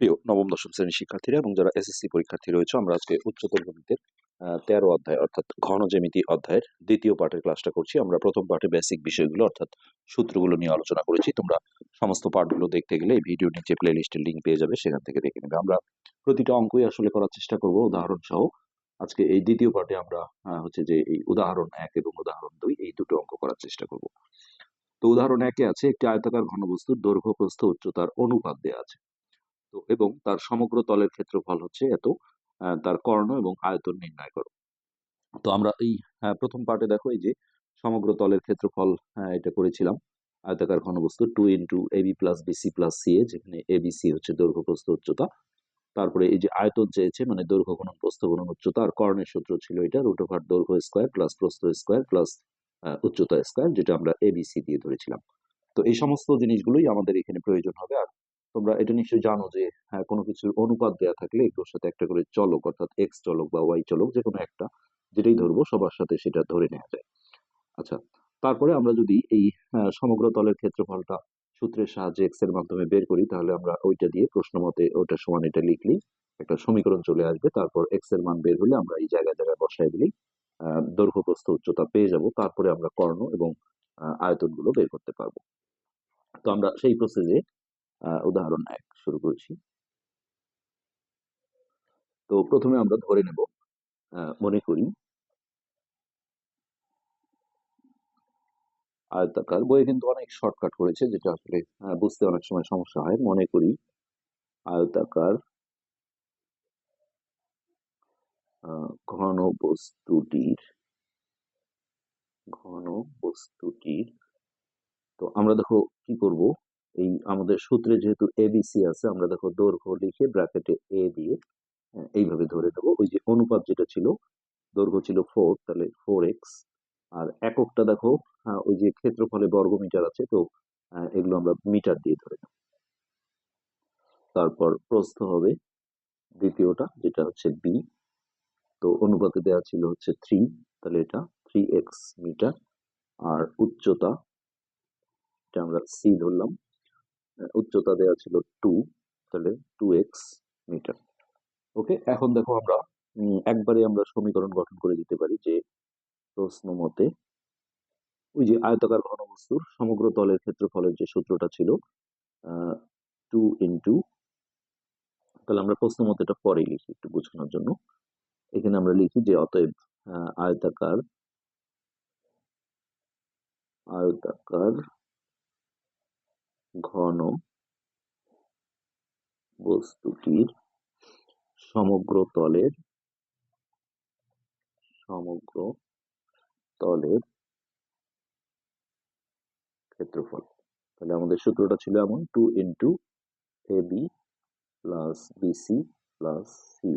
প্রিয় নবম, দশম শ্রেণির শিক্ষার্থীরা এবং যারা এসএসসি পরীক্ষার্থী রয়েছে, আমরা আজকে উচ্চতর গণিতের তেরো অধ্যায় অর্থাৎ ঘন জ্যামিতি অধ্যায়ের দ্বিতীয় পাঠের ক্লাসটা করছি। আমরা প্রথম পাঠে বেসিক বিষয়গুলো অর্থাৎ সূত্রগুলো নিয়ে আলোচনা করেছি। তোমরা সমস্ত পাঠগুলো দেখতে গেলে এই ভিডিও নিচে প্লে লিস্টের লিঙ্ক পেয়ে যাবে, সেখান থেকে দেখে নেবে। আমরা প্রতিটা অঙ্কই আসলে করার চেষ্টা করব উদাহরণ সহ। আজকে এই দ্বিতীয় পাঠে আমরা হচ্ছে যে এই উদাহরণ এক এবং উদাহরণ দুই, এই দুটো অঙ্ক করার চেষ্টা করব। তো উদাহরণ একে আছে, একটি আয়তাকার ঘনবস্তুর দৈর্ঘ্য প্রস্থ উচ্চতার অনুপাত দেওয়া আছে। এবং তার সমগ্র তলের ক্ষেত্রফল হচ্ছে এত তার কর্ণ এবং আয়তন নির্ণয় করো। তো আমরা এই আহ, প্রথম পার্টে দেখো এই যে সমগ্র তলের ক্ষেত্রফল আহ, এটা করেছিলাম। আয়তাকার ঘনবস্তু two into AB plus BC plus C A যেখানে এবিসি হচ্ছে দৈর্ঘ্য প্রস্থ উচ্চতা। তারপরে এই যে আয়তন চেয়েছে মানে দৈর্ঘ্য গুণন প্রস্থ গুণন উচ্চতা আর কর্ণের সূত্র ছিল এটা রুট ওভার দৈর্ঘ্য স্কোয়ার প্লাস প্রস্থ স্কোয়ার প্লাস উচ্চতা স্কোয়ার যেটা আমরা এবিসি দিয়ে ধরেছিলাম। তো এই সমস্ত জিনিসগুলোই আমাদের এখানে প্রয়োজন হবে আর তোমরা এটা নিশ্চয়ই জানো যে হ্যাঁ কোনো কিছুর অনুপাত দেওয়া থাকলে এগুলোর সাথে একটা করে চলক, অর্থাৎ এক্স চলক বা ওয়াই চলক যে কোনো একটা, যেটাই ধরবো, সবার সাথে সেটা ধরে নেওয়া যায়। আচ্ছা তারপরে আমরা যদি এই সমগ্র তলের ক্ষেত্রফলটা সূত্রের সাহায্যে এক্সের মাধ্যমে বের করি, তাহলে আমরা ওইটা দিয়ে প্রশ্ন মতে ওটা সমান এটা লিখলি, একটা সমীকরণ চলে আসবে। তারপর এক্সের মান বের হলে আমরা এই জায়গায় জায়গায় বসায় দিলেই দৈর্ঘ্য প্রস্থ উচ্চতা পেয়ে যাব। তারপরে আমরা কর্ণ এবং আয়তনগুলো বের করতে পারব। তো আমরা সেই প্রসেসে উদাহরণ এক, শুরু করেছি। তো প্রথমে আমরা ধরে নেব মনে করি আয়তাকার বইয়ে কিন্তু অনেক শর্টকাট করেছে যেটা আসলে বুঝতে অনেক সময় সমস্যা হয়। মনে করি আয়তাকার ঘন বস্তুটির ঘন বস্তুটির তো আমরা দেখো কি করব? এই আমাদের সূত্রে যেহেতু এবিসি আছে আমরা দেখো দৈর্ঘ্য লিখে ব্র্যাকেটে এ দিয়ে এইভাবে ধরে দেবো ওই যে অনুপাত যেটা ছিল দৈর্ঘ্য ছিল ফোর তাহলে ফোর এক্স আর এককটা দেখো আহ, ওই যে ক্ষেত্রফলে বর্গ মিটার আছে তো আহ, এগুলো আমরা মিটার দিয়ে ধরে নেব। তারপর প্রস্থ হবে দ্বিতীয়টা যেটা হচ্ছে বি তো অনুপাতে দেওয়া ছিল হচ্ছে থ্রি তাহলে এটা থ্রি এক্স মিটার আর উচ্চতা এটা আমরা সি ধরলাম উচ্চতা দেওয়া ছিল টু তাহলে টু এক্স মিটার ওকে এখন দেখো আমরা একবারে আমরা সমীকরণ গঠন করে দিতে পারি যে প্রশ্ন মতে ওই যে আয়তাকার ঘনবস্তুর সমগ্র তলের ক্ষেত্রফলের যে সূত্রটা ছিল টু ইন্টু তাহলে আমরা প্রশ্ন মতে এটা পরে লিখি একটু বোঝানোর জন্য। এখানে আমরা লিখি যে অতএব আয়তাকার আয়তাকার ঘন বস্তুটির সমগ্র তলের সমগ্র তলের ক্ষেত্রফল। তাহলে আমাদের সূত্রটা ছিল এমন two into A B plus BC plus C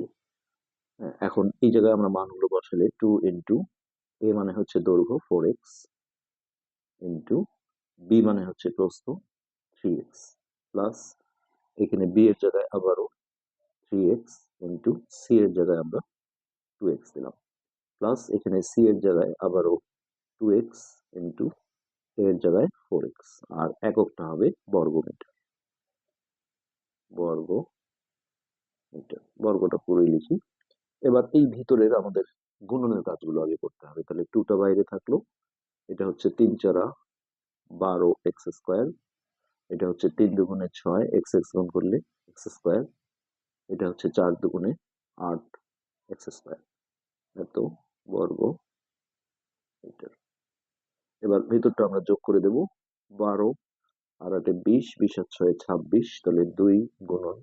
এখন এই জায়গায় আমরা মানগুলো বসালে টু ইন্টু এ মানে হচ্ছে দৈর্ঘ্য ফোর এক্স ইন্টু বি মানে হচ্ছে প্রস্থ থ্রি এক্স প্লাস এখানে বি এর জায়গায় আবারও থ্রি এক্স ইন্টু সি এর জায়গায় আমরা টু এক্স দিলাম। প্লাস এখানে সি এর জায়গায় আবারও টু এক্স ইন্টু এর জায়গায় ফোর এক্স আর এককটা হবে বর্গ মিটার বর্গ মিটার বর্গটা পুরোই লিখি। এবার এই ভিতরের আমাদের গুণনের কাজগুলো আগে করতে হবে। তাহলে টুটা বাইরে থাকল। এটা হচ্ছে তিন চারা বারো এক্স স্কোয়ার এটা হচ্ছে তিন দুগুণে ছয় এক্স এক্স গুণ করলে এক্স স্কোয়ার এটা হচ্ছে চার দুগুণে আট এক্স স্কোয়ার এত বর্গ মিটার। এবার ভেতরটা আমরা যোগ করে দেব বারো, আর আটে বিশ বিশ আর ছয় ছাব্বিশ, তাহলে দুই গুণন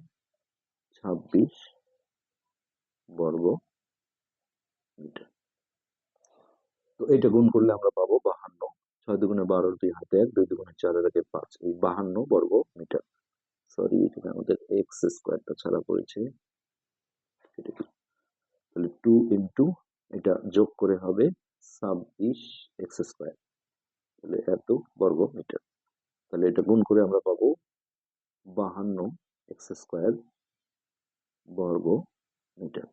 ছাব্বিশ বর্গ মিটার। তো এটা গুণ করলে আমরা পাবো বাহান্ন ছয় দুগুণে বারো দুই হাতে এক দুই দুগুণে চার একে পাঁচ। এই বাহান্ন বর্গ মিটার। সরি এখানে আমাদের এক্স স্কোয়ারটা ছাড়া পড়েছে। তাহলে টু ইন্টু এটা যোগ করে হবে ছাব্বিশ এক্স স্কোয়ার তাহলে এত বর্গ মিটার। তাহলে এটা গুণ করে আমরা পাবো বাহান্ন এক্স স্কোয়ার বর্গ মিটার।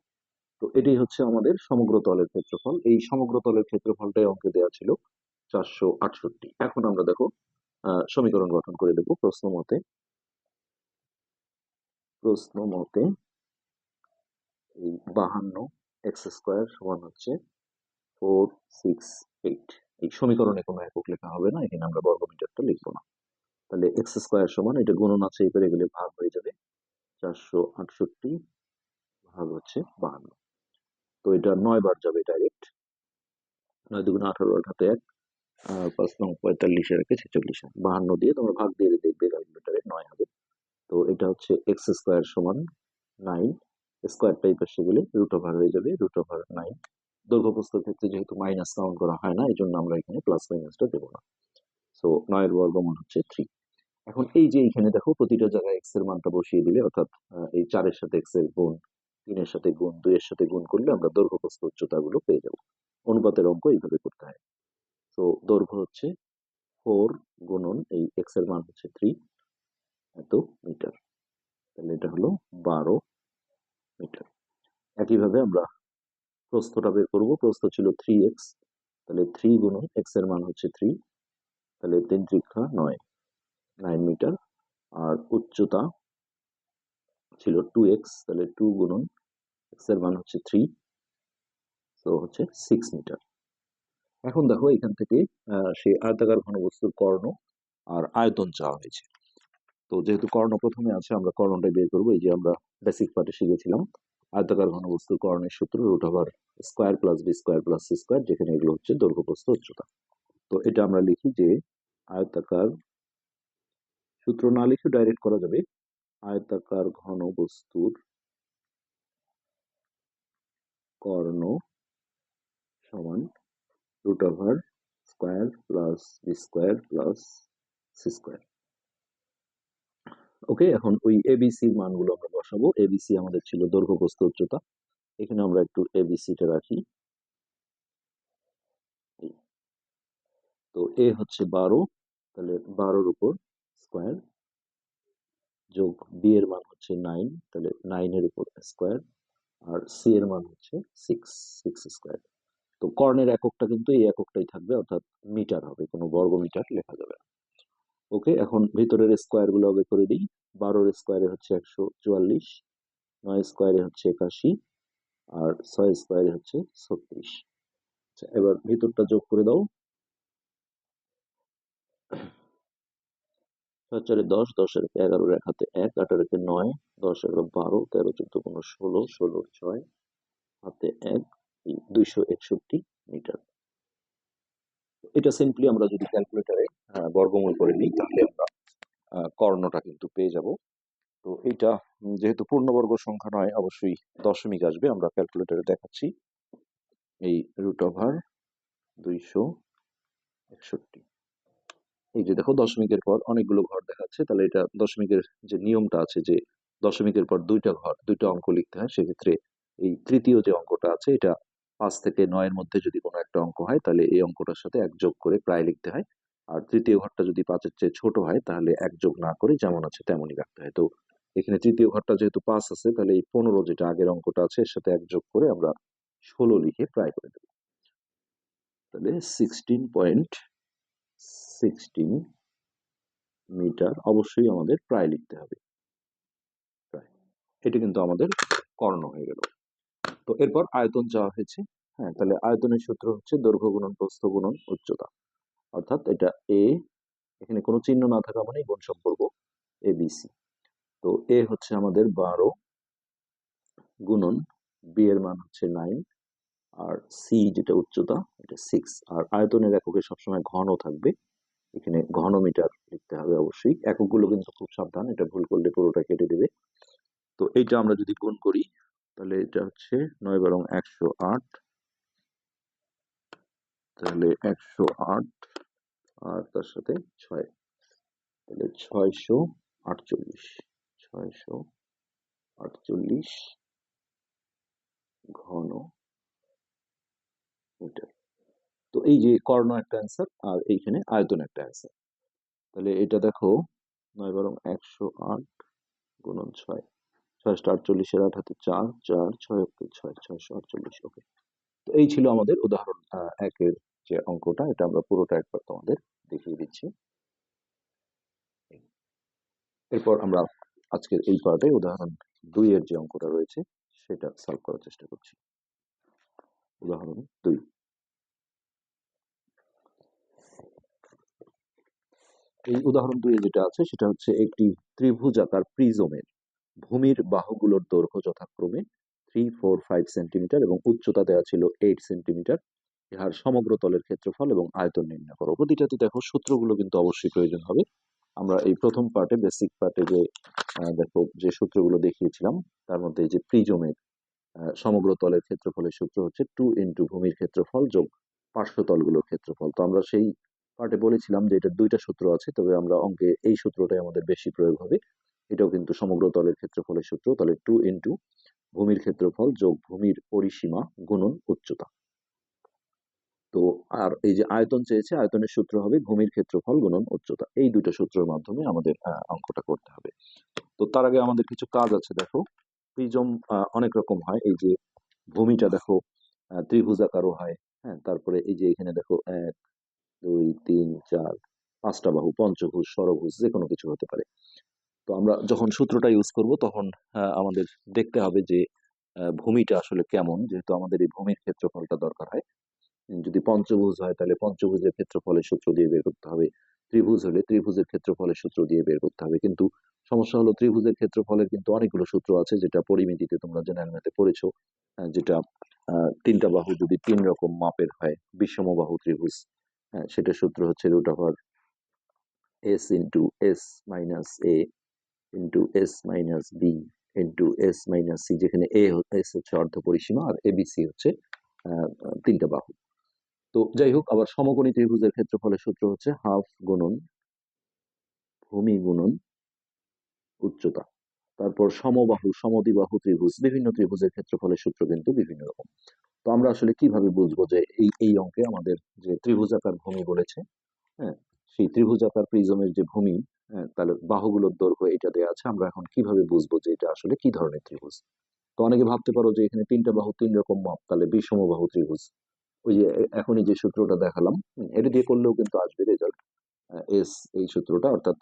তো এটাই হচ্ছে আমাদের সমগ্র তলের ক্ষেত্রফল। এই সমগ্র তলের ক্ষেত্রফলটাই অঙ্কে দেওয়া ছিল। চারশো আটষট্টি। এখন আমরা দেখো সমীকরণ গঠন করে দেবো প্রশ্ন মতে। প্রশ্ন মতে বাহান্ন এক্স স্কোয়ার সমান হচ্ছে ফোর সিক্স এইট। এই সমীকরণে কোনো একক লেখা হবে না, এখানে আমরা বর্গমিটারটা লিখব না। তাহলে এক্স স্কোয়ার সমান, এটা গুণন আছে এই পেরে গেলে ভাগ হয়ে যাবে চারশো আটষট্টি ভাগ হচ্ছে বাহান্ন। তো এটা নয় বার যাবে ডাইরেক্ট নয় দুগুণ আঠারো আঠাতে এক। পাঁচ নং পঁয়তাল্লিশ পঁয়তাল্লিশের একে ছেচল্লিশ বাহান্ন দিয়ে তোমরা ভাগ দিয়ে দেখবে ক্যালকুলেটারে নয় হবে তো এটা হচ্ছে এক্স স্কোয়ার সমান নাইন স্কোয়ার টাইপ আসে গেলে রুট ওভার হয়ে যাবে রুট ওভার নাইন দৈর্ঘ্য প্রস্থের ক্ষেত্রে যেহেতু মাইনাস কাউন্ট করা হয় না এই জন্য আমরা এখানে প্লাস মাইনাসটা দেবো না। সো নয়ের বর্গমূল হচ্ছে থ্রি এখন এই যে এখানে দেখো, প্রতিটা জায়গায় এক্সের মানটা বসিয়ে দিলে, অর্থাৎ এই চারের সাথে এক্সের গুণ, তিনের সাথে গুণ, দুইয়ের সাথে গুণ করলে আমরা দৈর্ঘ্য প্রস্থ উচ্চতাগুলো পেয়ে যাব। অনুপাতের অঙ্ক এইভাবে করতে হয়। তো দৈর্ঘ্য হচ্ছে ফোর গুণন এই এক্সের মান হচ্ছে থ্রি এত মিটার তাহলে এটা হলো বারো মিটার একইভাবে আমরা প্রস্থটা বের করব। প্রস্থ ছিল থ্রি এক্স তাহলে থ্রি গুণন এক্সের মান হচ্ছে থ্রি তাহলে তিন ত্রিক্ষা নয় নাইন মিটার আর উচ্চতা ছিল টু এক্স তাহলে টু গুণন এক্সের মান হচ্ছে থ্রি তো হচ্ছে সিক্স মিটার এখন দেখো এখান থেকে সেই আয়তাকার ঘনবস্তুর কর্ণ আর আয়তন চাওয়া হয়েছে। তো যেহেতু কর্ণ প্রথমে আছে, আমরা কর্ণটা বের করব। এই যে আমরা বেসিক পার্টে শিখেছিলাম, আয়তাকার ঘনবস্তুর কর্ণের সূত্র root over square plus B square plus C square যেখানে এগুলো হচ্ছে দৈর্ঘ্য প্রস্থ উচ্চতা। তো এটা আমরা লিখি যে আয়তাকার, সূত্র না লিখে ডাইরেক্ট করা যাবে, আয়তাকার ঘন বস্তুর কর্ণ সমান root over square plus B square plus C square okay এখন ওই এবিসি এর মানগুলো আমরা বসাবো। এবিসি আমাদের ছিল দৈর্ঘ্য প্রস্থ উচ্চতা। এখানে আমরা একটু এবিসিটা রাখি। তো এ হচ্ছে বারো, তাহলে বারোর উপর স্কোয়ার যোগ বি এর মান হচ্ছে নাইন তাহলে নাইনের উপর স্কোয়ার আর সি এর মান হচ্ছে সিক্স সিক্স স্কোয়ার তো কর্ণের এককটা কিন্তু এই এককটাই থাকবে, অর্থাৎ মিটার হবে, কোনো বর্গ মিটার লেখা যাবে না। ওকে, এখন ভিতরের স্কোয়ারগুলো বের করে দিই। বারোর স্কোয়ারে হচ্ছে একশো চুয়াল্লিশ, নয় স্কোয়ারে হচ্ছে একাশি, আর ছয় স্কোয়ারে হচ্ছে ছত্রিশ। আচ্ছা এবার ভিতরটা যোগ করে দাও। চারে দশ, দশের একে এগারোর এক হাতে এক, আটের একে নয় দশ এগারো বারো, তেরো, চোদ্দ, পনেরো, ষোলো, ষোলোর ছয়, হাতে এক দুইশো একষট্টি মিটার। এটা সিম্পলি আমরা যদি ক্যালকুলেটারে বর্গমূল করে নিই তাহলে আমরা কর্ণটা কিন্তু পেয়ে যাব। তো উম, যেহেতু পূর্ণবর্গ সংখ্যা নয় অবশ্যই দশমিক আসবে। আমরা ক্যালকুলেটারে দেখাচ্ছি। এই রুট ওভার দুইশো একষট্টি। এই যে দেখো দশমিকের পর অনেকগুলো ঘর দেখাচ্ছে। তাহলে এটা দশমিকের যে নিয়মটা আছে যে দশমিকের পর দুইটা ঘর দুইটা অঙ্ক লিখতে হয় সেক্ষেত্রে এই তৃতীয় যে অঙ্কটা আছে এটা পাঁচ থেকে নয়ের মধ্যে যদি কোনো একটা অঙ্ক হয়, তাহলে এই অঙ্কটার সাথে এক যোগ করে প্রায় লিখতে হয়। আর তৃতীয় ঘরটা যদি পাঁচের চেয়ে ছোট হয়, তাহলে এক যোগ না করে যেমন আছে তেমনই রাখতে হয়। তো এখানে তৃতীয় ঘরটা যেহেতু পাঁচ আছে, তাহলে এই পনেরো যেটা আগের অঙ্কটা আছে, এর সাথে এক যোগ করে আমরা ষোলো লিখে প্রায় করে দেবো। তাহলে সিক্সটিন পয়েন্ট সিক্সটিন মিটার অবশ্যই আমাদের প্রায় লিখতে হবে। প্রায়। এটা কিন্তু আমাদের কর্ণ হয়ে গেল। তো এরপর আয়তন চাওয়া হয়েছে। হ্যাঁ তাহলে আয়তনের সূত্র হচ্ছে দৈর্ঘ্য গুণন, প্রস্থ গুণন, উচ্চতা। অর্থাৎ এটা এ এখানে কোনো চিহ্ন না থাকা মানে গুণ সম্পর্ক এ বিসি তো এ হচ্ছে আমাদের বারো গুণন বি এর মান হচ্ছে নাইন আর সি যেটা উচ্চতা, এটা সিক্স আর আয়তনের এককে সবসময় ঘন থাকবে। এখানে ঘনমিটার লিখতে হবে অবশ্যই। এককগুলো কিন্তু খুব সাবধান, এটা ভুল করলে পুরোটা কেটে দেবে। তো এইটা আমরা যদি গুণ করি তাহলে এটা হচ্ছে নয় বরং একশো আট। তাহলে একশো আট আর তার সাথে ছয়। তাহলে ছয়শো আটচল্লিশ। ছয়শো আটচল্লিশ ঘন মিটার। তো এই যে কর্ণ একটা অ্যান্সার আর এইখানে আয়তন একটা অ্যান্সার তাহলে এটা দেখো নয় বরং একশো আট গুণন ছয়। ছয়শো আটচল্লিশের আট হাতে চার চার, ছয় ছয়, ছয়শো আটচল্লিশ ওকে তো এই ছিল আমাদের উদাহরণ একের যে অঙ্কটা, এটা আমরা পুরোটা একবার তোমাদের দেখিয়ে দিচ্ছি। এরপর আমরা আজকের এই পার্টে উদাহরণ দুই এর যে অঙ্কটা রয়েছে, সেটা সলভ করার চেষ্টা করছি। উদাহরণ দুই। এই উদাহরণ দুই যেটা আছে, সেটা হচ্ছে একটি ত্রিভুজাকার প্রিজমের। ভূমির বাহুগুলোর দৈর্ঘ্য যথাক্রমে থ্রি ফোর ফাইভ সেন্টিমিটার এবং উচ্চতা দেওয়া ছিল এইট সেন্টিমিটার ইহার সমগ্র তলের ক্ষেত্রফল এবং আয়তন নির্ণয় করো। প্রতিটাতে দেখো সূত্রগুলো কিন্তু অবশ্যই প্রয়োজন হবে। আমরা এই প্রথম পার্টে বেসিক পার্টে যে দেখো যে সূত্রগুলো দেখিয়েছিলাম, তার মধ্যে এই যে প্রিজমের সমগ্র তলের ক্ষেত্রফলের সূত্র হচ্ছে টু ইন্টু ভূমির ক্ষেত্রফল যোগ পার্শ্বতলগুলোর ক্ষেত্রফল। তো আমরা সেই পার্টে বলেছিলাম যে এটার দুইটা সূত্র আছে, তবে আমরা অঙ্কে এই সূত্রটাই আমাদের বেশি প্রয়োগ হবে। এটাও কিন্তু সমগ্র তলের ক্ষেত্রফলের সূত্র। তাহলে টু ইন্টু ভূমির ক্ষেত্রফল যোগ ভূমির পরিসীমা গুণন উচ্চতা। তো আর এই যে আয়তন চেয়েছে, আয়তনের সূত্র হবে ভূমির ক্ষেত্রফল গুণন উচ্চতা। এই দুটো সূত্রের মাধ্যমে আমাদের অঙ্কটা করতে হবে। তো তার আগে আমাদের কিছু কাজ আছে, দেখো। প্রিজম অনেক রকম হয়। এই যে ভূমিটা দেখো ত্রিভুজাকারও হয় হ্যাঁ? তারপরে এই যে এখানে দেখো, এক, দুই, তিন, চার, পাঁচটা বাহু, পঞ্চভুজ ষড়ভুজ যে কোনো কিছু হতে পারে। তো আমরা যখন সূত্রটা ইউজ করব তখন আহ, আমাদের দেখতে হবে যে ভূমিটা আসলে কেমন। যেহেতু আমাদের এই ভূমির ক্ষেত্রফলটা দরকার হয়। যদি পঞ্চভুজ হয় তাহলে পঞ্চভুজের ক্ষেত্রফলের সূত্র দিয়ে বের করতে হবে। ত্রিভুজ হলে ত্রিভুজের ক্ষেত্রফলের সূত্র দিয়ে বের করতে হবে। কিন্তু সমস্যা হলো ত্রিভুজের ক্ষেত্রফলের কিন্তু অনেকগুলো সূত্র আছে যেটা পরিমিতিতে তোমরা জেনারেল ম্যাথে পড়েছো। যেটা তিনটা বাহু যদি তিন রকম মাপের হয় বিষম বাহু ত্রিভুজ হ্যাঁ সেটার সূত্র হচ্ছে root over S into S minus A into S minus B into S minus C যেখানে এ এস হচ্ছে অর্ধ পরিসীমা আর এবিসি হচ্ছে তিনটা বাহু। তো যাই হোক, আবার সমকোণী ত্রিভুজের ক্ষেত্রফলের সূত্র হচ্ছে হাফ গুণন ভূমি গুণন উচ্চতা। তারপর সমবাহু, সমদ্বিবাহু ত্রিভুজ, বিভিন্ন ত্রিভুজের ক্ষেত্রফলের সূত্র কিন্তু বিভিন্ন রকম। তো আমরা আসলে কীভাবে বুঝব যে এই এই অঙ্কে আমাদের যে ত্রিভুজাকার ভূমি বলেছে হ্যাঁ সেই ত্রিভুজাকার প্রিজমের যে ভূমি তাহলে বাহুগুলোর দৈর্ঘ্য এটা দেওয়া আছে। আমরা এখন কীভাবে বুঝব যে এটা আসলে কি ধরনের ত্রিভুজ? তো অনেকে ভাবতে পারো যে এখানে তিনটা বাহু, তিন রকম মাপ, তাহলে বিষম বাহু ত্রিভুজ। ওই যে এখনই যে সূত্রটা দেখালাম এটা দিয়ে করলেও কিন্তু আসবে রেজাল্ট এস এই সূত্রটা, অর্থাৎ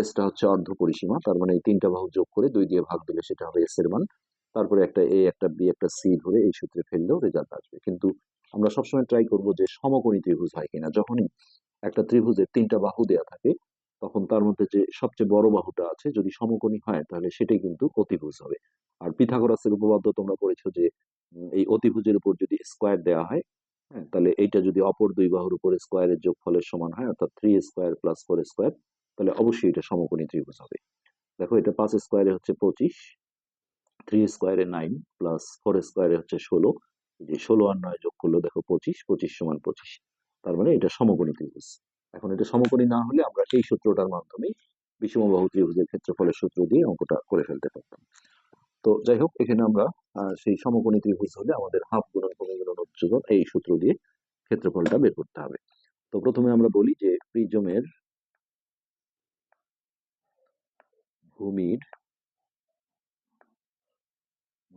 এসটা হচ্ছে অর্ধ পরিসীমা, তার মানে এই তিনটা বাহু যোগ করে দুই দিয়ে ভাগ দিলে সেটা হবে এস এর মান। তারপরে একটা এ একটা বি একটা সি ধরে এই সূত্রে ফেললেও রেজাল্ট আসবে। কিন্তু আমরা সবসময় ট্রাই করব যে সমকোণী ত্রিভুজ হয় কিনা। যখনই একটা ত্রিভুজের তিনটা বাহু দেয়া থাকে তখন তার মধ্যে যে সবচেয়ে বড় বাহুটা আছে, যদি সমকোণী হয়, তাহলে সেটাই কিন্তু অতিভুজ হবে। আর পিথাগোরাসের উপপাদ্য তোমরা পড়েছো যে এই অতিভুজের উপর যদি স্কোয়ার দেওয়া হয় হ্যাঁ তাহলে এইটা যদি অপর দুই বাহুর উপর স্কোয়ারের যোগফলের সমান হয়, অর্থাৎ three square plus four square তাহলে অবশ্যই এটা সমকোণী ত্রিভুজ হবে। দেখো, এটা পাঁচ স্কোয়ারে হচ্ছে পঁচিশ থ্রি স্কোয়ারে নাইন প্লাস ফোর স্কোয়ারে হচ্ছে ষোলো। যে ষোলো আর নয় যোগ করল, দেখো পঁচিশ পঁচিশ সমান পঁচিশ। তার মানে এটা সমকোণী ত্রিভুজ। এখন এটা সমকোণী না হলে আমরা এই সূত্রটার মাধ্যমে বিষমবাহু ত্রিভুজের ক্ষেত্রফলের সূত্র দিয়ে অঙ্কটা করে ফেলতে পারতাম। তো যাই হোক, এখানে আমরা সেই সমকোণী ত্রিভুজ হলে আমাদের হাফ গুণন ভূমি গুণন উচ্চতর এই সূত্র দিয়ে ক্ষেত্রফলটা বের করতে হবে। তো প্রথমে আমরা বলি যে প্রিজমের ভূমির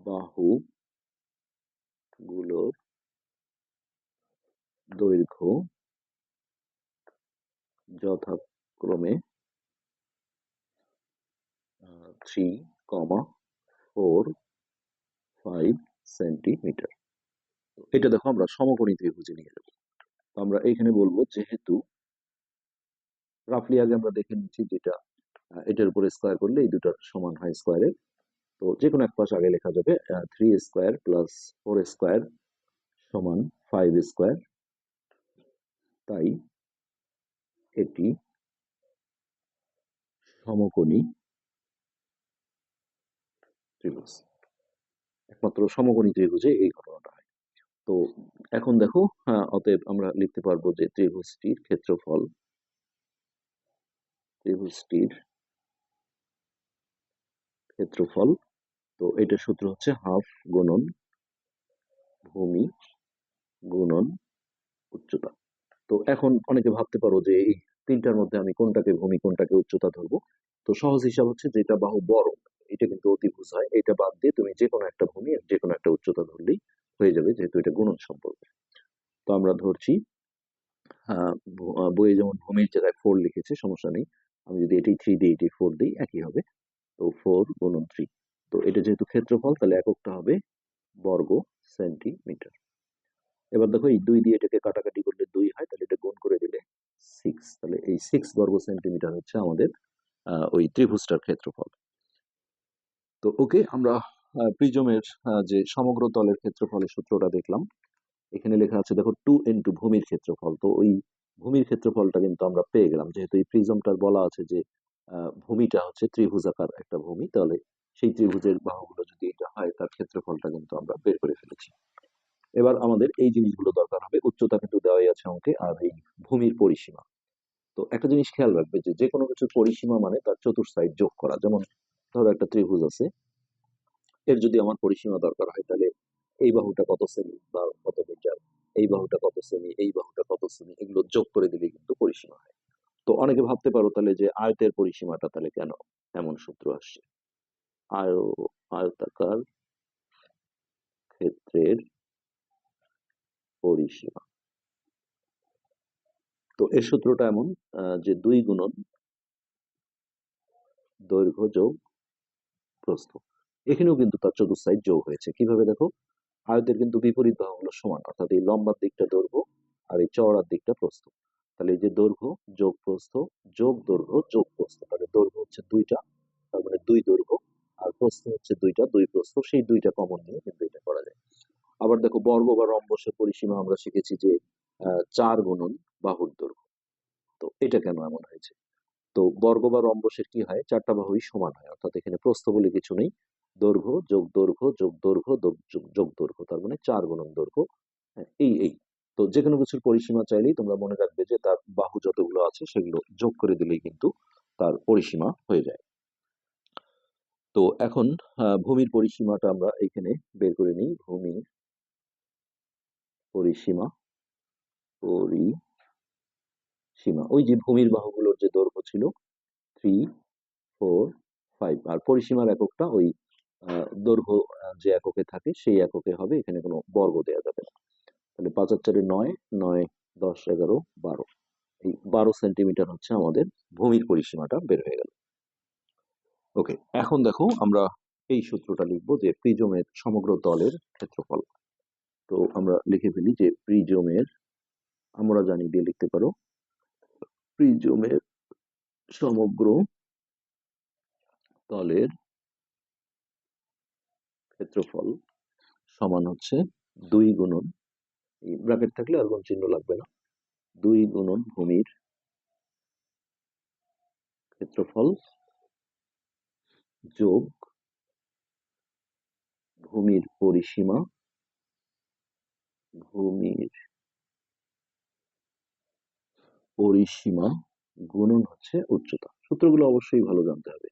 বাহু গুলোর দৈর্ঘ্য যথাক্রমে three comma four five centimetre এটা দেখো আমরা সমকোণী ত্রিভুজে নিয়ে যাব আমরা এখানে বলব যেহেতু রাফলি আগে আমরা দেখে নিচ্ছি যেটা এটার উপরে স্কোয়ার করলে এই দুটার সমান হয় স্কোয়ারের তো যে কোনো এক পাশ আগে লেখা যাবে three square plus four square সমান ফাইভ স্কোয়ার তাই এটি সমকোণী ত্রিভুজ। একমাত্র সমকোণী ত্রিভুজে এই ঘটনাটা হয়। তো এখন দেখো আহ, অতএব আমরা লিখতে পারব যে ত্রিভুজটির ক্ষেত্রফল ত্রিভুজটির ক্ষেত্রফল তো এটা সূত্র হচ্ছে হাফ গুণন ভূমি গুণন উচ্চতা। তো এখন অনেকে ভাবতে পারো যে এই তিনটার মধ্যে আমি কোনটাকে ভূমি, কোনটাকে উচ্চতা ধরবো। তো সহজ হিসাব হচ্ছে যেটা বাহু বড় এটা কিন্তু অতিভুজ হয়। এটা বাদ দিয়ে তুমি যে কোনো একটা ভূমি যে কোনো একটা উচ্চতা ধরলেই হয়ে যাবে যেহেতু এটা গুণন সম্পর্ক। তো আমরা ধরছি বইয়ে যেমন ভূমির জায়গায় ফোর লিখেছে, সমস্যা নেই। আমি যদি এটি থ্রি দিই এটি ফোর দিই, একই হবে। তো ফোর গুণন থ্রি তো এটা যেহেতু ক্ষেত্রফল, তাহলে এককটা হবে বর্গ সেন্টিমিটার এবার দেখো এই দুই দিয়ে এটাকে কাটাকাটি করলে দুই হয়, তাহলে এটা গুণ করে দিলে সিক্স তাহলে এই সিক্স বর্গ সেন্টিমিটার হচ্ছে আমাদের ওই ত্রিভুজটার ক্ষেত্রফল। তো ওকে আমরা প্রিজমের যে সমগ্র তলের ক্ষেত্রফলের সূত্রটা দেখলাম, এখানে লেখা আছে, দেখো টু ইন্টু ভূমির ক্ষেত্রফল। তো ওই ভূমির ক্ষেত্রফলটা কিন্তু আমরা পেয়ে গেলাম, যেহেতু এই প্রিজমটার বলা আছে যে ভূমিটা হচ্ছে ত্রিভুজাকার একটা ভূমি, তাহলে সেই ত্রিভুজের বাহুগুলো যদি এটা হয়, তার ক্ষেত্রফলটা কিন্তু আমরা বের করে ফেলেছি। এবার আমাদের এই জিনিসগুলো দরকার হবে, উচ্চতা কিন্তু দেওয়াই আছে অঙ্কে আর এই ভূমির পরিসীমা। তো একটা জিনিস খেয়াল রাখবে যে যে কোনো কিছুর পরিসীমা মানে তার চতুর সাইড যোগ করা। যেমন ধরো একটা ত্রিভুজ আছে, এর যদি আমার পরিসীমা দরকার হয়, তাহলে এই বাহুটা কত সেমি বা কত মিটার, এই বাহুটা কত সেমি এই বাহুটা কত সেমি এগুলো যোগ করে দিলে কিন্তু পরিসীমা হয়। তো অনেকে ভাবতে পারো তাহলে যে, আয়তের পরিসীমাটা তাহলে কেন এমন সূত্র আসছে? আয়, আয়তাকার ক্ষেত্রের পরিসীমা। তো এর সূত্রটা এমন যে দুই গুণন দৈর্ঘ্য যোগ প্রস্থ। এখানেও কিন্তু তার চতুর্সাইড যোগ হয়েছে। কীভাবে দেখো? আয়তের কিন্তু বিপরীত বাহুগুলো সমান, অর্থাৎ এই লম্বার দিকটা দৈর্ঘ্য আর এই চওড়ার দিকটা প্রস্থ। তাহলে এই যে দৈর্ঘ্য যোগ প্রস্থ, যোগ দৈর্ঘ্য যোগ প্রস্থ, তাহলে দৈর্ঘ্য হচ্ছে দুইটা, তার মানে দুই দৈর্ঘ্য, আর প্রস্থ হচ্ছে দুইটা, দুই প্রস্থ, সেই দুইটা কমন নিয়ে কিন্তু এটা করা যায়। আবার দেখো বর্গ বা রম্বসের পরিসীমা আমরা শিখেছি যে চার গুণন বাহুর দৈর্ঘ্য। তো এটা কেন এমন হয়েছে? তো বর্গ বা রম্বসের কি হয়? চারটা বাহুই সমান হয়। অর্থাৎ এখানে প্রস্থ বলে কিছু নেই। দৈর্ঘ্য যোগ দৈর্ঘ্য যোগ দৈর্ঘ্য যোগ- দৈর্ঘ্য তার মানে চার গুণন দৈর্ঘ্য। হ্যাঁ, এই এই। তো যে কোনো কিছুর পরিসীমা চাইলেই তোমরা মনে রাখবে যে তার বাহু যতগুলো আছে সেগুলো যোগ করে দিলেই কিন্তু তার পরিসীমা হয়ে যায়। তো এখন ভূমির পরিসীমাটা আমরা এখানে বের করে নিই। ভূমির পরিসীমা পরিসীমা ওই যে ভূমির বাহুগুলোর যে দৈর্ঘ্য ছিল থ্রি ফোর ফাইভ আর পরিসীমার এককটা ওই দৈর্ঘ্য যে এককে থাকে সেই এককে হবে, এখানে কোনো বর্গ দেওয়া যাবে না। তাহলে পাঁচ আর চারে নয় নয়, দশ, এগারো, বারো। এই বারো সেন্টিমিটার হচ্ছে আমাদের ভূমির পরিসীমাটা বের হয়ে গেল। ওকে, এখন দেখো আমরা এই সূত্রটা লিখব যে প্রিজমের সমগ্র তলের ক্ষেত্রফল। তো আমরা লিখে ফেলি যে প্রিজমের, আমরা জানি দিয়ে লিখতে পারো প্রিজমের সমগ্র তলের ক্ষেত্রফল সমান হচ্ছে দুই গুণন ব্র্যাকেট থাকলে আর কোন চিহ্ন লাগবে না, দুই গুণন ভূমির ক্ষেত্রফল যোগ ভূমির পরিসীমা, ভূমির পরিসীমা গুণন হচ্ছে উচ্চতা। সূত্রগুলো অবশ্যই ভালো জানতে হবে।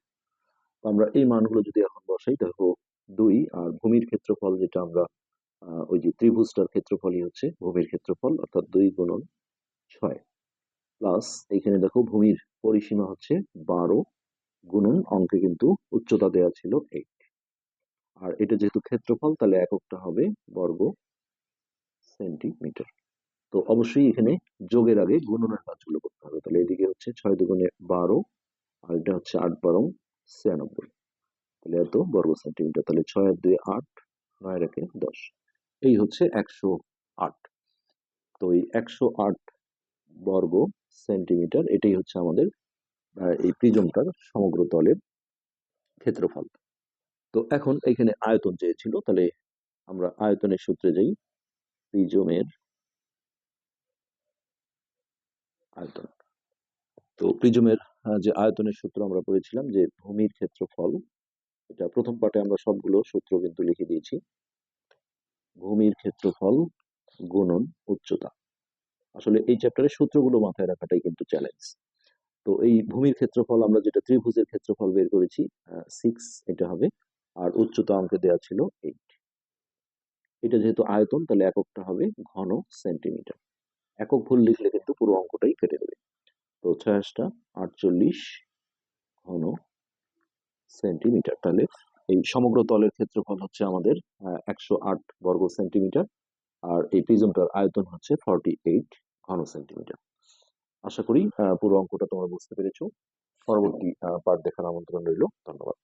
আমরা এই মানগুলো যদি এখন বসাই দেখো দুই, আর ভূমির ক্ষেত্রফল যেটা আমরা ওই যে ত্রিভুজটার ক্ষেত্রফলই হচ্ছে ভূমির ক্ষেত্রফল, অর্থাৎ দুই গুণন ছয়। প্লাস এখানে দেখো ভূমির পরিসীমা হচ্ছে বারো গুণন অঙ্কে কিন্তু উচ্চতা দেওয়া ছিল এইট আর এটা যেহেতু ক্ষেত্রফল, তাহলে এককটা হবে বর্গ সেন্টিমিটার। তো অবশ্যই এখানে যোগের আগে গুণনের কাজগুলো করতে হবে। তাহলে এদিকে হচ্ছে ছয় দুগুণে বারো, আর এটা হচ্ছে আট বারো ছিয়ানব্বই। তাহলে এত বর্গ সেন্টিমিটার, তাহলে ছয় আর দুই আট, নয় রেখে দশ। এই হচ্ছে একশো আট। তো এই একশো আট বর্গ সেন্টিমিটার, এটাই হচ্ছে আমাদের এই প্রিজমটার সমগ্র তলের ক্ষেত্রফল। তো এখন এখানে আয়তন চেয়েছিল, তাহলে আমরা আয়তনের সূত্রে যাই, প্রিজমের আয়তন। তো প্রিজমের যে আয়তনের সূত্র আমরা পড়েছিলাম যে ভূমির ক্ষেত্রফল, এটা প্রথম পার্টে আমরা সবগুলো সূত্র কিন্তু লিখে দিয়েছি। ভূমির ক্ষেত্রফল গুণন উচ্চতা। আসলে এই চ্যাপ্টারের সূত্রগুলো মাথায় রাখাটাই কিন্তু চ্যালেঞ্জ তো এই ভূমির ক্ষেত্রফল আমরা যেটা ত্রিভুজের ক্ষেত্রফল বের করেছি সিক্স এটা হবে, আর উচ্চতা আমাকে দেওয়া ছিল এইট এটা যেহেতু আয়তন, তাহলে এককটা হবে ঘন সেন্টিমিটার একক ভুল লিখলে কিন্তু পুরো অঙ্কটাই কেটে দেবে। তো ছয়াশটা আটচল্লিশ ঘন সেন্টিমিটার তাহলে এই সমগ্র তলের ক্ষেত্রফল হচ্ছে আমাদের একশো আট বর্গ সেন্টিমিটার আর এই প্রিজমটার আয়তন হচ্ছে ফর্টি এইট ঘন সেন্টিমিটার। আশা করি পুরো অঙ্কটা তোমরা বুঝতে পেরেছ। পরবর্তী পার্ট দেখার আমন্ত্রণ রইল। ধন্যবাদ।